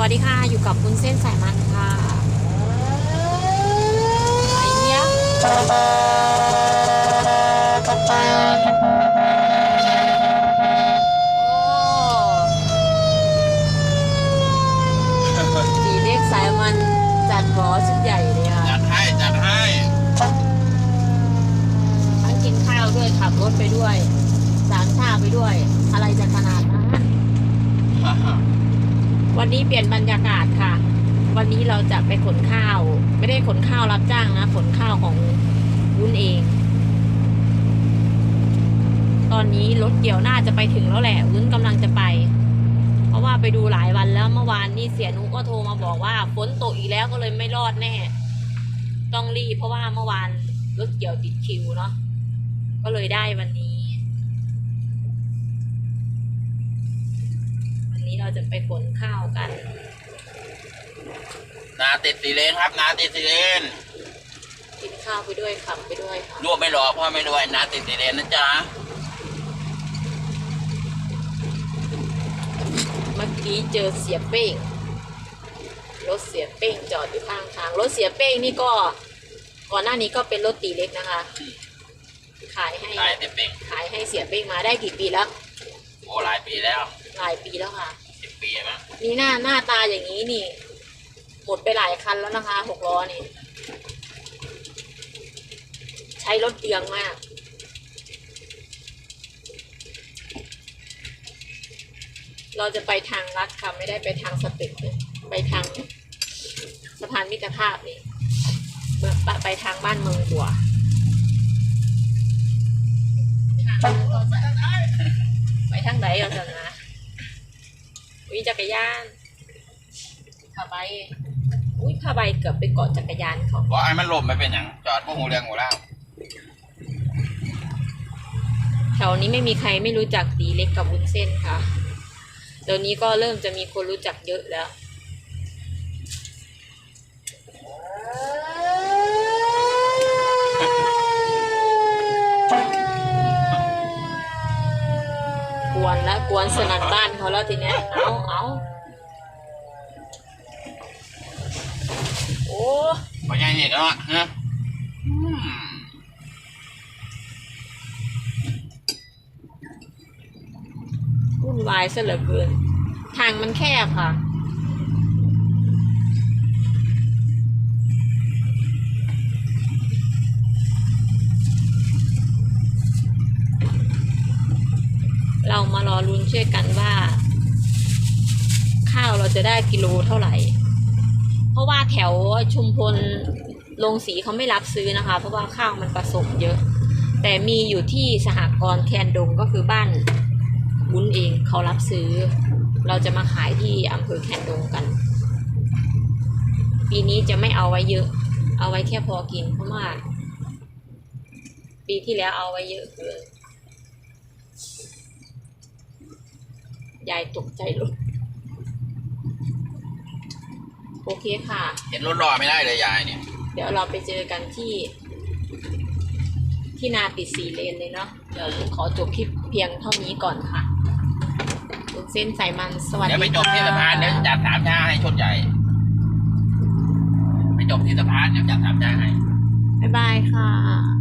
วัสดีค่ะ อยู่กับคุณเส้นสายมันค่ะไอ้เนี้ยโอ้สีเล็กสายมันจัดหรอชุดใหญ่เลยค่ะจัดให้ จัดให้ทั้งกินข้าวด้วยขับรถไปด้วยสามชาไปด้วย อะไรจะขนาดนั้น วันนี้เปลี่ยนบรรยากาศค่ะ วันนี้เราจะไปขนข้าว ไม่ได้ขนข้าวรับจ้างนะ ขนข้าวของวุ้นเอง ตอนนี้รถเกี่ยวน่าจะไปถึงแล้วแหละวุ้นกำลังจะไป เพราะว่าไปดูหลายวันแล้วเมื่อวานนี่เสียนุก็โทรมาบอกว่าฝนตกอีกแล้วก็เลยไม่รอดแน่ ต้องรีบเพราะว่าเมื่อวานรถเกี่ยวติดคิวเนาะ ก็เลยได้วันนี้ จะไปขนข้าวกัน นาติดสีเลนครับ นาติดสีเลนกินข้าวไปด้วยขับไปด้วยค่ะรวบไม่รอพ่อไม่รวยนาติดสีเลนนะจ๊ะเมื่อกี้เจอเสียเป้งรถเสียเป้งจอดอยู่ข้างทางรถเสียเป้งนี่ก็ ก่อนหน้านี้ก็เป็นรถตีเล็กนะคะ ขายให้ขายเต็มเป่งขายให้เสียเป้งมาได้กี่ปีแล้ว โอ้หลายปีแล้ว หลายปีแล้วค่ะ สิบปีมั้งนี่หน้าหน้าตาอย่างนี้นี่ หมดไปหลายคันแล้วนะคะหกล้อนี่ ใช้รถเตียงมากเราจะไปทางลัดค่ะไม่ได้ไปทางสตึกเลยไปทางสะพานมิตรภาพนี่เมื่อไปทางบ้านเมืองบัวทางก็จะไปทางไหนเอาสันนะ วิจักรยานผ้าใบอุ้ยผ้าใบเกือบไปเกาะจักรยานเขาบอกไอ้มันหลบไม่เป็นอย่างจอดพวกหูเรียงหูล่างแถวนี้ไม่มีใครไม่รู้จักตีเล็กกับวุ้นเส้นค่ะเดี๋ยวนี้ก็เริ่มจะมีคนรู้จักเยอะแล้ว กวนแล้วกวนสนันบ้านเขาแล้วทีเนี้ยเอาเอาโอ้พอใหญ่นี่เนาะฮะอืมวุ่นวายซะเหลือเกิน ทางมันแคบค่ะ เรามารอลุ้นช่วยกันว่า ข้าวเราจะได้กิโลเท่าไหร่ เพราะว่าแถวชุมพลลงสีเขาไม่รับซื้อนะคะ เพราะว่าข้าวมันผสมเยอะ แต่มีอยู่ที่สหกรณ์แคนดงก็คือบ้านบุญเองเขารับซื้อ เราจะมาขายที่อำเภอแคนดงกัน ปีนี้จะไม่เอาไว้เยอะ เอาไว้แค่พอกินเพราะว่าปีที่แล้วเอาไว้เยอะเกิน ยายตกใจลุกโอเคค่ะ เห็นรถรอไม่ได้เลยยายเนี่ย เดี๋ยวเราไปเจอกันที่ ที่นาติดสีเลนเลยเนาะเดี๋ยวขอจบคลิปเพียงเท่านี้ก่อนค่ะคุณเส้นสายมันสวัสดีเดี๋ยวไปจบที่ค่ะสะพานเดี๋ยวจัดสามชาให้ชนใหญ่ไปจบที่สะพานเดี๋ยวจัดสามชาให้บ๊ายบายค่ะ